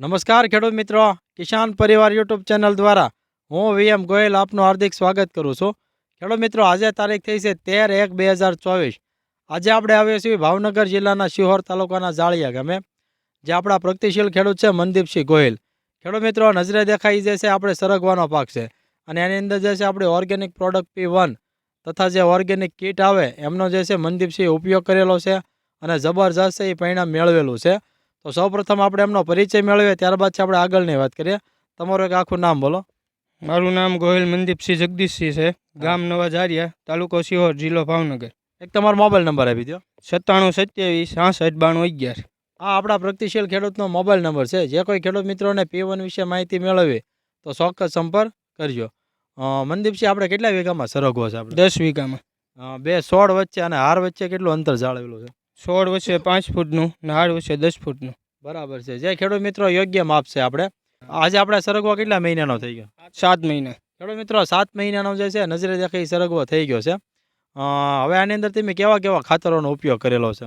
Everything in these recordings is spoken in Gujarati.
નમસ્કાર ખેડૂત મિત્રો. કિસાન પરિવાર યુટ્યુબ ચેનલ દ્વારા હું વીએમ ગોયલ આપનું હાર્દિક સ્વાગત કરું છું. ખેડૂત મિત્રો, આજે તારીખ થઈ છે તેર એક બે હજાર ચોવીસ. આજે આપણે આવીએ છીએ ભાવનગર જિલ્લાના શિહોર તાલુકાના જાળિયા ગામે, જે આપણા પ્રગતિશીલ ખેડૂત છે મનદીપસિંહ ગોયલ. ખેડૂત મિત્રો, નજરે દેખાઈ જે છે આપણે સરગવાનો પાક છે અને એની અંદર જે છે આપણી ઓર્ગેનિક પ્રોડક્ટ પી વન તથા જે ઓર્ગેનિક કીટ આવે, એમનો જે છે મનદીપસિંહ ઉપયોગ કરેલો છે અને જબરજસ્ત એ પરિણામ મેળવેલું છે. તો સૌપ્રથમ આપણે એમનો પરિચય મેળવીએ ત્યારબાદ છે આપણે આગળની વાત કરીએ. તમારું એક આખું નામ બોલો. મારું નામ ગોહિલ મનદીપસિંહ જગદીશસિંહ છે. ગામ નવા જારિયા તાલુકો સિહોર જિલ્લો ભાવનગર. એક તમારો મોબાઈલ નંબર આપી દો સત્તાણું સત્યાવીસ છાસઠ બાણું અગિયાર. આ આપણા પ્રગતિશીલ ખેડૂતનો મોબાઈલ નંબર છે. જે કોઈ ખેડૂત મિત્રોને પી વન વિશે માહિતી મેળવવી તો ચોક્કસ સંપર્ક કરજો. મનદીપસિંહ આપણે કેટલા વીઘામાં સરગવો છે આપણે દસ વીઘામાં. બે સોળ વચ્ચે અને હાર વચ્ચે કેટલું અંતર જાળવેલું છે? સોળ વચ્ચે પાંચ ફૂટનું નાળ વચ્ચે દસ ફૂટનું. બરાબર છે. જે ખેડૂત મિત્રો યોગ્ય માપ છે આપણે. આજે આપણે સરગવો કેટલા મહિનાનો થઈ ગયો? સાત મહિના. ખેડૂત મિત્રો સાત મહિનાનો જે છે નજરે દેખાઈ સરગવો થઈ ગયો છે. હવે આની અંદર તમે કેવા કેવા ખાતરોનો ઉપયોગ કરેલો છે?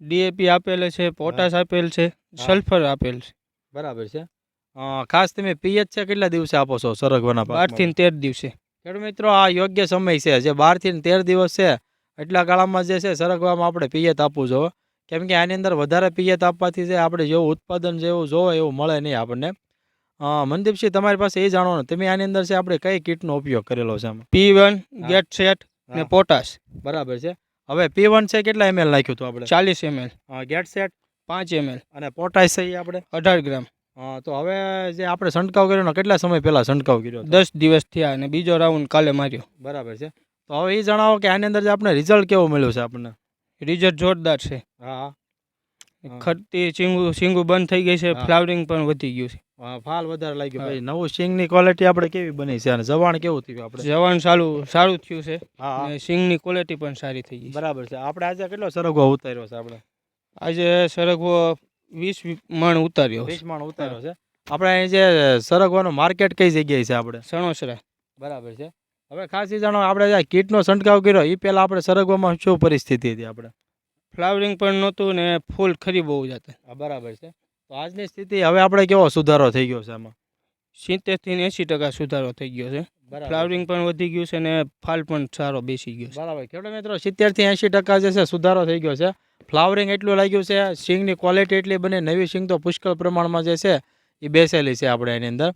ડીએપી આપેલ છે પોટાશ આપેલ છે સલ્ફર આપેલ છે. બરાબર છે. ખાસ તમે પીએચ છે કેટલા દિવસે આપો છો સરગવાના બાર પાકમાં? થી તેર દિવસે. ખેડૂત મિત્રો આ યોગ્ય સમય છે. જે બારથી ને તેર દિવસ છે એટલા ગાળામાં જે છે સરગવામાં આપણે પિયત આપવું જોઈએ. કેમ કે આની અંદર વધારે પિયત આપવાથી છે આપણે જેવું ઉત્પાદન જેવું જોવે એવું મળે નહીં આપણને. મનદીપસિંહ તમારી પાસે એ જાણવાનું તમે આની અંદર છે આપણે કઈ કીટનો ઉપયોગ કરેલો છે પી વન ગેટ સેટ ને પોટાશ બરાબર છે. હવે પી વન છે કેટલા એમએલ નાખ્યું હતું આપણે? ચાલીસ એમએલ ગેટ સેટ પાંચ એમએલ અને પોટાશ છે એ આપણે? અઢાર ગ્રામ. હા તો હવે જે આપણે છંટકાવ કર્યો ને કેટલા સમય પહેલા છંટકાવ કર્યો દસ દિવસ થયા અને બીજો રાઉન્ડ કાલે માર્યો. બરાબર છે. તો હવે એ જણાવો કે આની અંદર જે આપણે રિઝલ્ટ કેવો મળ્યો છે આપણને? રિઝલ્ટ જોરદાર છે. હા. હા. ખરતી સિંગુ સિંગુ બંધ થઈ ગઈ છે ફ્લાવરિંગ પણ વધી ગયું છે. હા, ફાલ વધારે લાગ્યું. ભાઈ. નવું સિંગની ક્વોલિટી આપણે કેવી બની છે? અને જવાણ કેવું થયું આપણે? જવાણ સારું સારું થયું છે. હા. સિંગની ક્વોલિટી પણ સારી થઈ ગઈ બરાબર છે. આપણે આજે કેટલો સરગવો ઉતાર્યો છે આપણે? આજે સરગવો વીસ મણ ઉતાર્યો વીસ માણ ઉતાર્યો છે. આપણે અહીં જે સરગવાનું માર્કેટ કઈ જગ્યાએ છે આપણે? સણોસરા. બરાબર છે. હવે ખાસી જાણો આપણે જે કીટનો છંટકાવ કર્યો એ પહેલાં આપણે સરગવામાં શું પરિસ્થિતિ હતી આપણે? ફ્લાવરિંગ પણ નહોતું ને ફૂલ ખરી બહુ જતા હા, બરાબર છે. તો આજની સ્થિતિ હવે આપણે કેવો સુધારો થઈ ગયો છે આમાં? સિત્તેરથી એંશી એંસી ટકા સુધારો થઈ ગયો છે. ફ્લાવરિંગ પણ વધી ગયું છે ને ફાલ પણ સારો બેસી ગયો છે. બરાબર. ખેડૂત મિત્રો સિત્તેરથી એંશી ટકા જે છે સુધારો થઈ ગયો છે. ફ્લાવરિંગ એટલું લાગ્યું છે સિંગની ક્વોલિટી એટલી બને નવી સિંગ તો પુષ્કળ પ્રમાણમાં જે છે એ બેસેલી છે આપણે એની અંદર.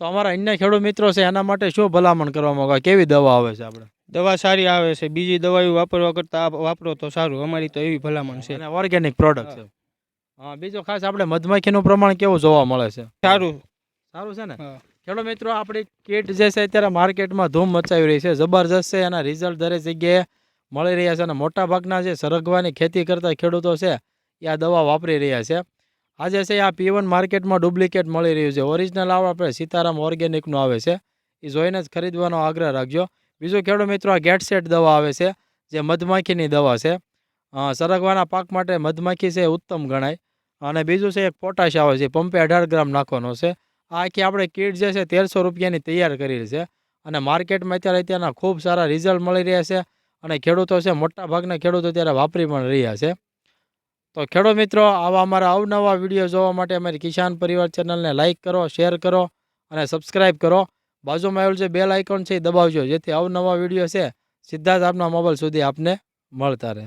તો અમારા અન્ય ખેડૂત મિત્રો છે એના માટે શું ભલામણ કરવા માંગવા કેવી દવા આવે છે આપણે? દવા સારી આવે છે બીજી દવાઓ વાપરવા કરતાં વાપરો તો સારું અમારી તો એવી ભલામણ છે. અને ઓર્ગેનિક પ્રોડક્ટ છે. હા બીજો ખાસ આપણે મધમાખીનું પ્રમાણ કેવું જોવા મળે છે? સારું. સારું છે ને. ખેડૂત મિત્રો આપણી કીટ જે છે અત્યારે માર્કેટમાં ધૂમ મચાવી રહી છે જબરજસ્ત છે એના રિઝલ્ટ દરેક જગ્યાએ મળી રહ્યા છે અને મોટા ભાગના જે સરગવાની ખેતી કરતા ખેડૂતો છે એ આ દવા વાપરી રહ્યા છે. આજે છે આ પીવન માર્કેટમાં ડુપ્લિકેટ મળી રહ્યું છે. ઓરિજિનલ આવે આપણે સીતારામ ઓર્ગેનિકનું આવે છે. એ જોઈને જ ખરીદવાનો આગ્રહ રાખજો. બીજું ખેડૂત મિત્રો, આ ગેટસેટ દવા આવે છે, જે મધમાખીની દવા છે. સરગવાના પાક માટે મધમાખી છે ઉત્તમ ગણાય. અને બીજું છે એક પોટાશ આવે છે પંપે અઢાર ગ્રામ નાખવાનો છે. આ આખી આપણે કીટ જે છે તેરસો રૂપિયાની તૈયાર કરેલી છે. અને માર્કેટમાં અત્યારે અત્યારના ખૂબ સારા રિઝલ્ટ મળી રહ્યા છે. અને ખેડૂતો છે મોટા ભાગના ખેડૂતો અત્યારે વાપરી પણ રહ્યા છે. તો ખેડૂત મિત્રો, આવા અમારા અવનવા વીડિયો જોવા માટે અમારી કિસાન પરિવાર ચેનલને લાઇક કરો, શેર કરો અને સબસ્ક્રાઇબ કરો. બાજુમાં આવેલું જે બેલ આઇકોન છે એ દબાવજો, જેથી અવનવા વીડિયો છે, સીધા જ આપના મોબાઈલ સુધી આપને મળતા રહે.